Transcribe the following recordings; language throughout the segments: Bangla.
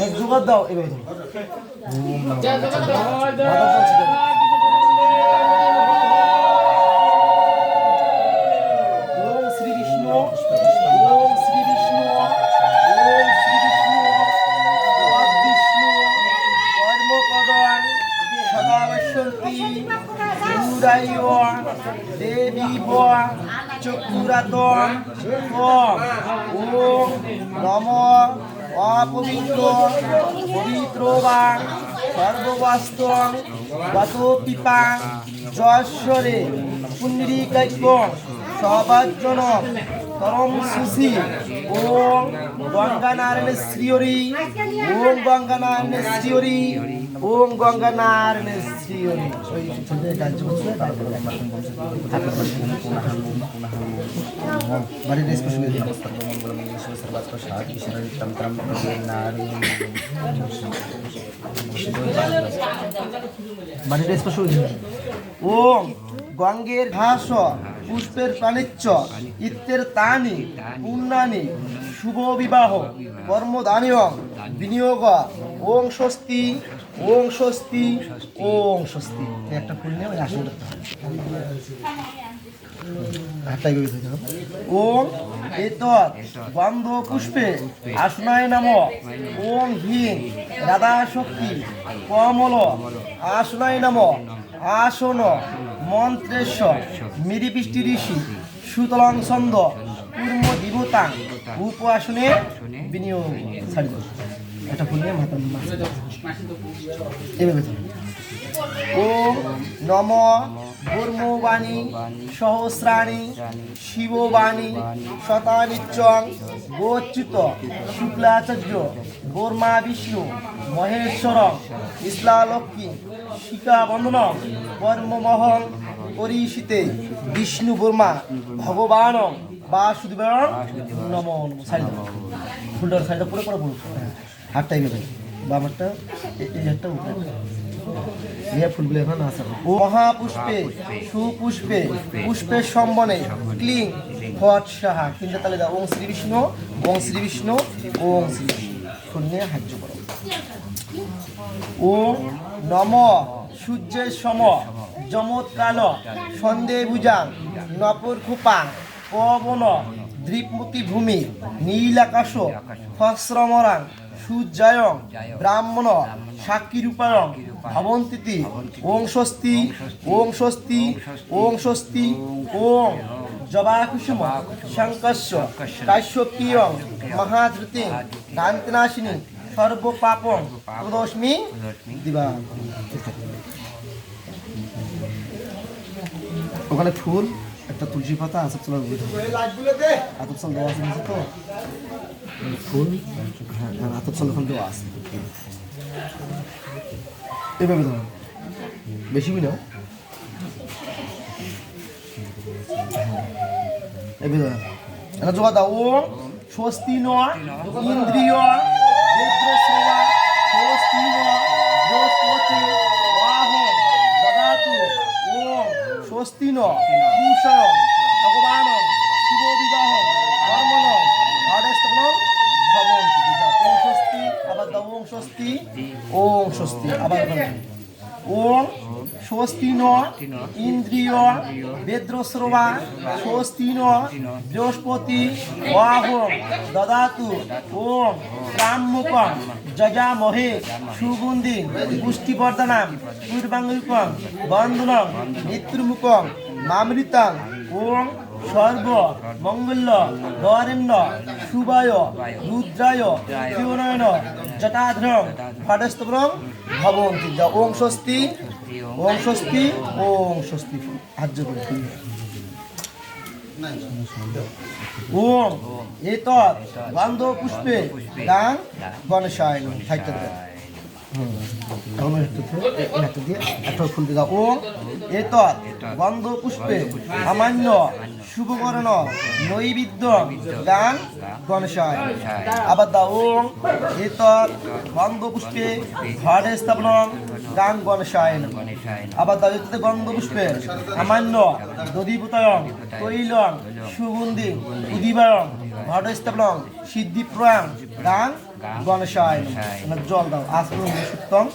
এক জোগাড় দাও এভাবে সদাবশ্যন্তি সুরায় দেবী চক্ষুরাত ও নম অপবিত্র পবিত্র বা সর্ববাস্তং গত পিপা যশ্বরে পুণ্ডরীকাক্য সবাজন পরম সুশী ওম গঙ্গানারায়ণ শ্রীহরি। ওম গঙ্গানারায়ণ শ্রীহরি। ওম গঙ্গানারায়ণ তারপরে বাড়ির স্পর্শ ওম গঙ্গের ঘাস পুষ্পের প্রাণিচ্চ ইত্যের তানি, পুণ্যানি শুভ বিবাহ কর্মদানীয় বিনিয়োগ ওং স্বস্তি ওং স্বস্তি ওং স্বস্তি একটা ফুল নিয়ে ওই আসন করতে হবে। হাতটাই করে দিতে ওম পুষ্পে আসনায় নাম ওম শক্তি, কমল আসনায় নাম, আসন মন্ত্রেশ্বর, মিরিপৃষ্টি ঋষি, সুতলং ছন্দ, কুর্ম দেবতাং উপাসনে বিনিয়োগ ছাড়ি দাও। একটা ফুল নিয়ে এভাবে। ওম নম গুর্মবাণী, সহস্রাণী, শিববাণী শতানিচ্চং গোচ্যুত, শুক্লাচার্য বর্মা বিষ্ণু মহেশ্বর ইসলালক্ষ্মী শিকা বন্দন কর্মমহং পরিষিতে বিষ্ণু বর্মা ভগবান বাসুদেব নম সাইড ফুলটার সাইডটা পুরো করে বলুন হাতটাই নেবেন বামারটা এই- হাতটা উপরে। ফুলগুলো এখন মহাপুষ্পে, সুপুষ্পে, পুষ্পের সম্বনে, ক্লিং, ফট সাহা। তিনটা তালে দাও। ওং শ্রী বিষ্ণু ওং শ্রী বিষ্ণু ওং শ্রী বিষ্ণু। ফুল হাজ্য করো। ওম নম সূর্যের সম যমৎকাল সন্ধে বুজাং নপর খুপা, পবন দ্বীপমতি ভূমি, নীল আকাশ ফশ্রমরাং সূর্যায়ং, ব্রাহ্মণ সাক্ষী রূপায়ং ভবন্তিতি, ওং স্বস্তি ওং স্বস্তি ওং স্বস্তি, ওং জবাকুসুম শঙ্কস্য কাশ্যপীয়ং, মহাধৃতি গান্তিনাশিনী সর্বপাপং প্রদোষ্মি দিবা। ওখানে ফুল একটা তুলসী পাতা আসার চলার আতপ চাল দেওয়া আছে তো। ফুল? হ্যাঁ হ্যাঁ আতপ চাল ওখানে দেওয়া আছে। এভাবে ধরো। বেশি বিনা এভাবে ধরো। এটা জোগা দাও। ও স্বস্তি ন ইন্দ্রিয় দেব্রশ্রবা স্বস্তি ন বৃহস্পতি, বাহ দদাতু ওম স্বস্তি ন কুশয় ভগবান শুভ বিবাহ কর্মণ আদেস্তন ভবন্তি স্বস্তি আবার ওম স্বস্তি, আবার বলো। ওম স্বস্তি ন ইন্দ্রিয় বেদ্রশ্রবা স্বস্তি ন বৃহস্পতি ওয়াহ দদাতু, ওম প্রাম্মুকম যজামহে, সুগন্ধি, পুষ্টিবর্ধনাম, পূর্বাঙ্গুকম বন্দনম মৃত্যুমুখম মামৃতাং ওম, সর্ব মঙ্গল বরেণ্য শুভায় রুদ্রায় শিবনয়ন জটাধ্রম ফটস্তব্রম ভবন্তি যা ওং স্বস্তি ওং স্বস্তি ওং স্বস্তি হাজ্য করে ওম এত গন্ধ পুষ্পে গান গণেশায় সাহিত্য পুষ্পে, সামান্য নৈবিদ্য, গান পুষ্পে ঘরে স্থাপন গাং গণেশায়। আবার গন্ধ পুষ্পের সামান্য দধিপুতয়ং তৈলং সুগন্ধি উদিবায়ং ঘটস্থাপনং সিদ্ধিপ্রয়াং গাং গণেশায় নমঃ। জল দাও। আসপ্রম সুত্তম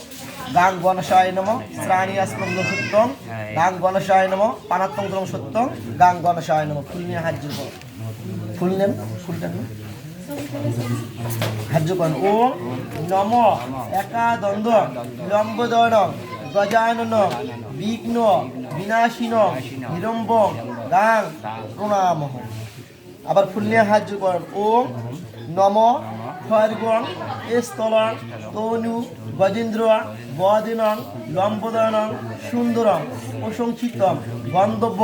গাং গণেশায় নম। শ্রাণী আসপ্রম সত্যম গাং গণেশায় নম। পানাত্তম গ্রম সত্যম গাং গণেশায় নম। ফুল নিয়ে হাত জোর ফুল নেন। ফুলটা নেন। হার্য করেন ও নম। একাদন্দ লম্বদন গজানন। বিঘ্ন। বিনাশীন। হিরম্ব গাং। প্রণাম। আবার ফুল নিয়ে হার্য করেন ও নম। খড়গণ স্থলং তনু গজেন্দ্র বদিনং লম্বদয়নং সুন্দরং প্রশংসিতম, গন্ধব্য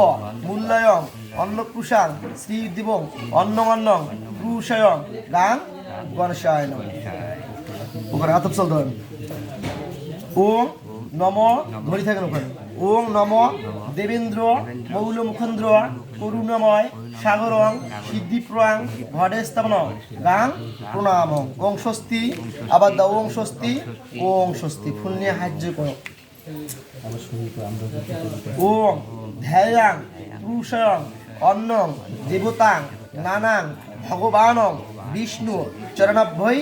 মূল্যায়ং অন্নকুশাং শ্রীদিবং, অন্নমন্নং ক্রুশয়ং গাং গণেশায় নম ওখানে আতপ চল ধরেন। ওম নম, ধরি থাকেন ওখানে। ওম নম। দেবেন্দ্র মৌল মুখেন্দ্র করুণাময়, সাগরং সিদ্ধিপ্রাং স্থাপন গাং প্রণাম। ওং স্বস্তি আবার দাও ওং স্বস্তি ওং স্বস্তি। ফুল নিয়ে করো। ওম ধ্যায়াং, পুরুষয়ং, অন্নং, দেবতাং, নানাং, ভগবানং, বিষ্ণু চরণাভ্যই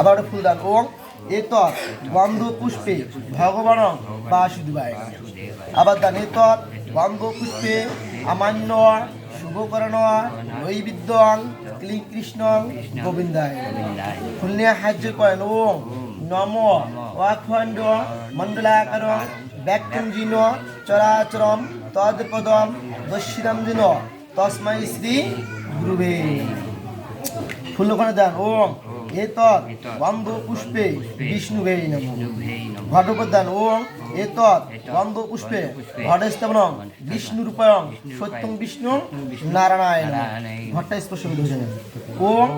আবার ফুলদান। ওম এত গন্ধ পুষ্পে ভগবান বাসুদেবায়। আবার দান এত গন্ধ পুষ্পে আমান্য শুভকরণ নৈবিদ্যং কৃষ্ণ গোবিন্দায়। পুণ্যে হাজ্য করেন, ওম নম অখণ্ড মণ্ডলাকার ব্যক্তিঞ্জিন চরাচরম তদপদম দস্যিরাম জিন তস্মাই শ্রী গুরুবে। দেন, ওম এত বন্ধ পুষ্পে বিষ্ণুবে নম। শুভেই নমঃ ঘটপ্রদান ওম এত গন্ধ পুষ্পে ঘটস্থাপন বিষ্ণু রূপায়ং সত্যং বিষ্ণু নারায়ণ। ঘটটা স্পর্শ করে ধরে ওম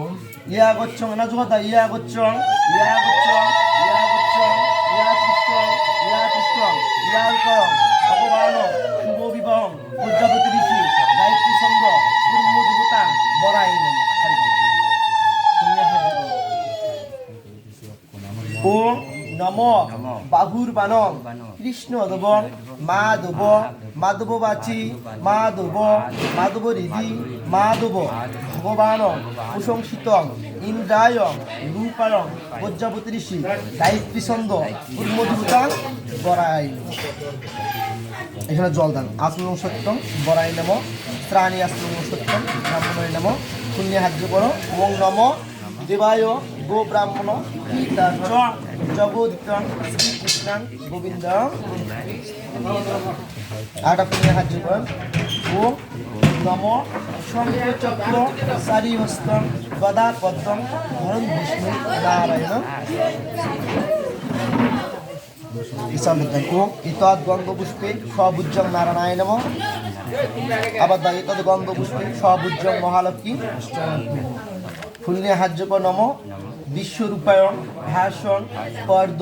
ইয়া গচ্ছং না জোহাতা ইয়া গচ্ছং ইয়া গচ্ছং ইয়া গচ্ছং ইয়া কৃষ্ণং ইয়া কৃষ্ণং ইয়া রূপয়ং ভগবান শুভ বিবাহ প্রজাপতি ঋষি গায়ত্রী ছন্দ গুরুম দেবতা বরাই নম। ওম নম বাহুর বানং কৃষ্ণ দেব মাধব মাধব বাচি মাধব মাধব হৃদি মাধব ভগবান প্রশংসিত ইন্দ্রায় রূপায়ং প্রজাপতি ঋষি গায়ত্রী ছন্দ উন্মধুতাং বরাই। এখানে জল দান। আসমং সত্যম বরাই নম। ত্রাণী আসমং সত্যম ব্রাহ্মণ নম। পুণ্য হাজ্য করো। ওং নম। দেবায় গো ব্রাহ্মণ শ্রীকৃষ্ণাং গোবিন্দ। আটা ওম নম শঙ্খ চক্র সারি হস্তম গদা পদ্মম ধরণ বিষ্ণু, নারায়ণ। বিদ্যান ওম নারায়ণ আবার দা গঙ্গপুষ্পে মহালক্ষ্মী। ফুলনে হাজ্যপ নম। বিশ্বরূপায়ণ, ভাষণ, পর্দ,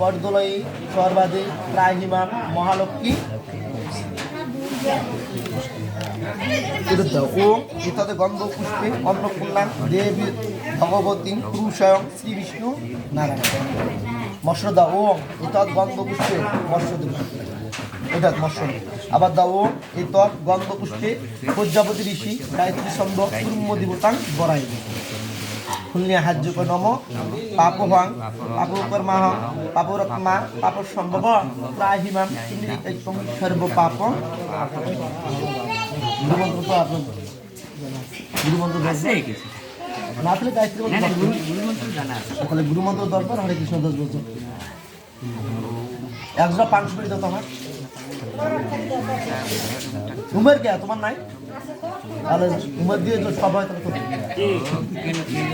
পর্দলয়ী সর্বাদে প্রাহিমা মহালক্ষ্মী। ওম ইতদ গন্ধ, পুষ্পে, অন্নপূর্ণা, দেবী, ভগবতী পুরুষয়ং শ্রী বিষ্ণু, নারায়ণ। মৎস্যদা ওম ইতদ গন্ধ, পুষ্পে এটা আবার দা ওম ইতদ গন্ধ, পুষ্পে, প্রজাপতি ঋষি, গায়ত্রী ছন্দ, কুর্ম দেবতাং বরাই। পুণ্যে হাজ্য নম পাপ ভাং পাপ কর্মাহ পাপ রত্মা পাপ সম্ভব প্রাহিমাম সর্ব পাপ গুরুমন্ত্র তো আপনার গুরুমন্ত্র আছে কিছু? না থাকলে গায়ত্রী না মন্ত্র না গুরু গুরুমন্ত্র জানা আছে। তাহলে গুরুমন্ত্র দরকার হরে কৃষ্ণ দাস বলছো। একশো পাঁচশো উমের কে? তোমার নাই? তাহলে উমের দিয়ে তো সবাই তাহলে তো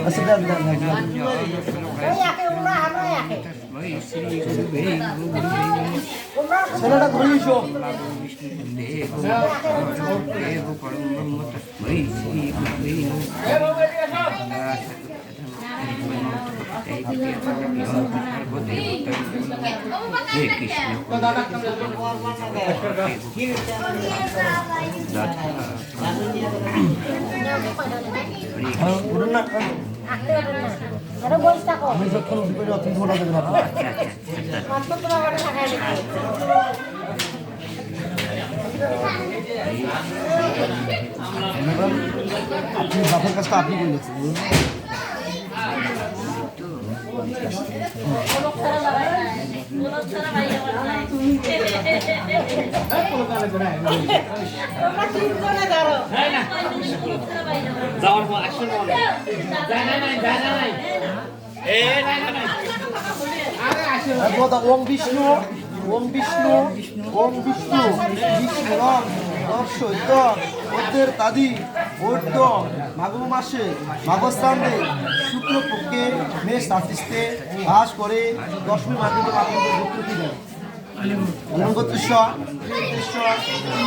আচ্ছা দেন দেন দেন, দেন। ছেলেটা ঘুরে এসো তাই দিতে পারব হে কৃষ্ণ উঠুন না আরে বসে থাকো আমি আচ্ছা আচ্ছা আপনি বাপের কাজটা আপনি বলেছেন তোমরা তিনজনে ধরো ওম বিষ্ণু ওম বিষ্ণু ওম বিষ্ণু বিষ্ণু দর্শৈত অর্ধের তাদি ঐদ্য মাঘ মাসে, মাঘস্থানে শুক্লপক্ষে মেষ রাত্রিস্তে বাস করে দশমী মাধ্যমে মাধ্যমে যুক্তি দেয় অনঙ্গতৃশ্ব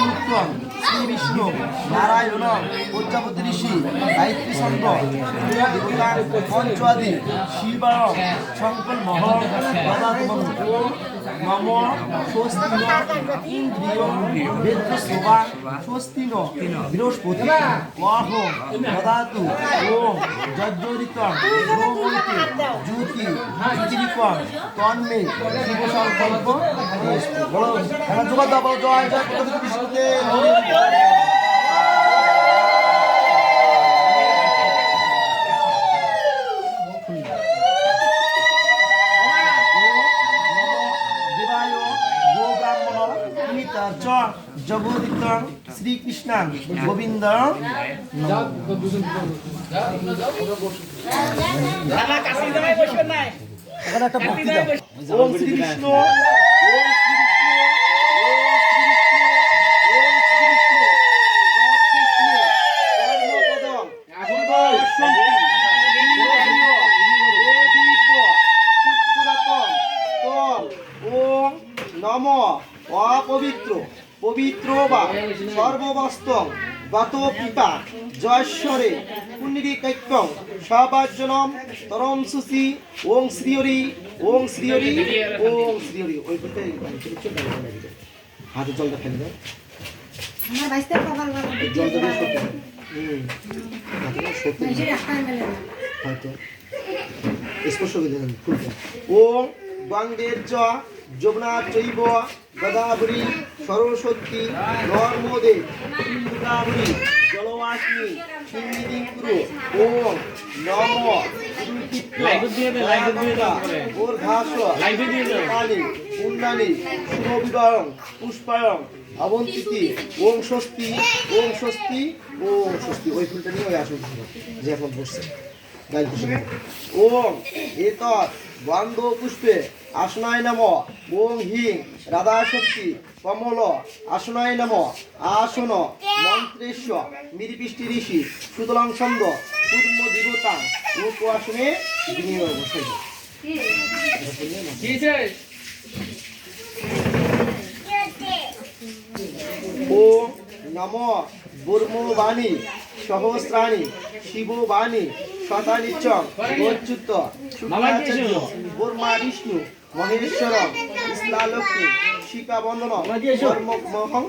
উত্তম শ্রী বিষ্ণু, নারায়ণ প্রজাপতি ঋষি গায়ত্রী চন্দ্র দেবতা পঞ্চাদি শিবায়, শঙ্কর মহ নম স্বস্তি ইন্দ্রিয় বেদ্য শোভা স্বস্তি ন বৃহস্পতি ওয়াহ দদাতু ওম যজ্জরিত গোমৈতে জ্যোতি, জ্যোতিরিকম, তন্মে শিব সংকল্প বলো জোগাড় দাও জয় জয়, প্রকৃতি বিষ্ণুতে জগদিত শ্রীকৃষ্ণ গোবিন্দ একটা কৃষ্ণ ওম শ্রী কৃষ্ণ ওম শ্রী কৃষ্ণ ওম শ্রী কৃষ্ণ কর্মপদম আগুন ওম নম অপবিত্র পবিত্র বা সর্ববস্তম গত পিতা জয়শ্বরে পুণ্যিকাক্যং সবাজনম তরম সুসি ওং শ্রীহরি ওং শ্রীহরি ওং শ্রীহরি। ওই বলতে হাতে জলটা ফেলে দাও। জলটা সত্যি হয়তো। স্পর্শ করে দেন ফুলটা। ও গঙ্গের চ যমুনা চৈব গদাবরী সরস্বতী নর্মদে দুর্গাবরী জলবাসিনী ওম নম দাও করে। ওর ঘাস লাইভে দিয়ে দাও। পানি পুণ্যানি শুভ পুষ্পায়ং অবন্তিতি ওম স্বস্তি ওম স্বস্তি ওম স্বস্তি ওই ফুলটা নিয়ে ওই আসুন যে এখন বসছে গাইল খুশি ওম এতৎ বন্ধ পুষ্পে আসনায় নম। ওম হিং রাধা শক্তি কমল আসনায় নম। আসন মন্ত্রেশ্ব মিরিপৃষ্টি ঋষি সুতলাং ছন্দ পূর্ণ দেবতা উপআসনে বিনিয়োগ বসাই কিছে নম। বুর্মবাণী সহস্রাণী শিববাণী শতানিচ্চ অচ্যুত শুক্রাচার্য বর্মা বিষ্ণু মহেশ্বর ইসলালক্ষ্মী শিকা বন্দন মহং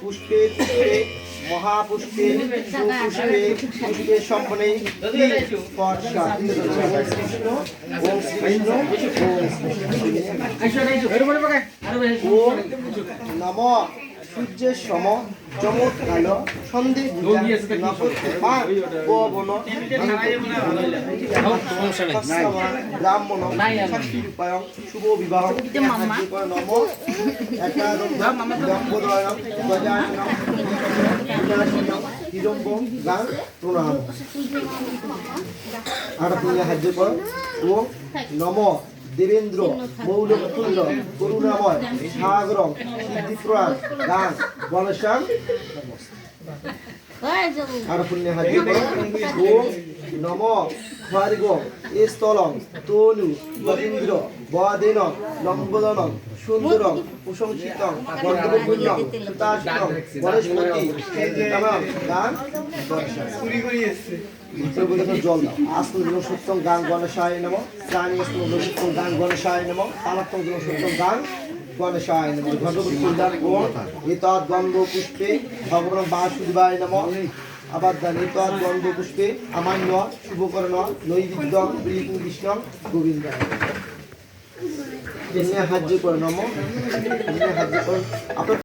পুষ্পে পুষ্পে মহাপুষ্পে পুষ্পে সম্পনে ওম ওম ওম নম সূর্যের সম চমৎকাল সন্ধি পবন ব্রাহ্মণ শক্তি রূপায়ণ শুভ বিবাহ নম গজানম হিরম্বম গান প্রণাম আর তুমি হাজ্য কর নম দেবেন্দ্র মৌলকুন্দ করুণাময় সাগরম সিদ্ধিপ্রাণ গান বলশ্যাম আর পুণ্য হাজির ও নম। খর্গ স্থলং তনু বদীন্দ্র বদেন লম্বদনং সুন্দরং প্রশংসিতং গন্ধর্বপুণ্যং সুতাশিতং বনস্পতি কেন্দ্রিতামাম গান জল দাও। আস্তম দিন সত্যম গান গণেশায় প্রাণী অস্তম সত্যম গান গণেশায় নম পালাত্তম দিন সত্যম গান গণেশায় নম ভগবত ওম এতৎ গন্ধ পুষ্পে ভগবান বাসুদেবায় নম আবার জানি এতৎ গন্ধ পুষ্পে আমান্য, শুভকর্ণ নৈবিদ্যম প্রীতি বিষ্ণম গোবিন্দ হাজ্য নম। হাজ্য আপনার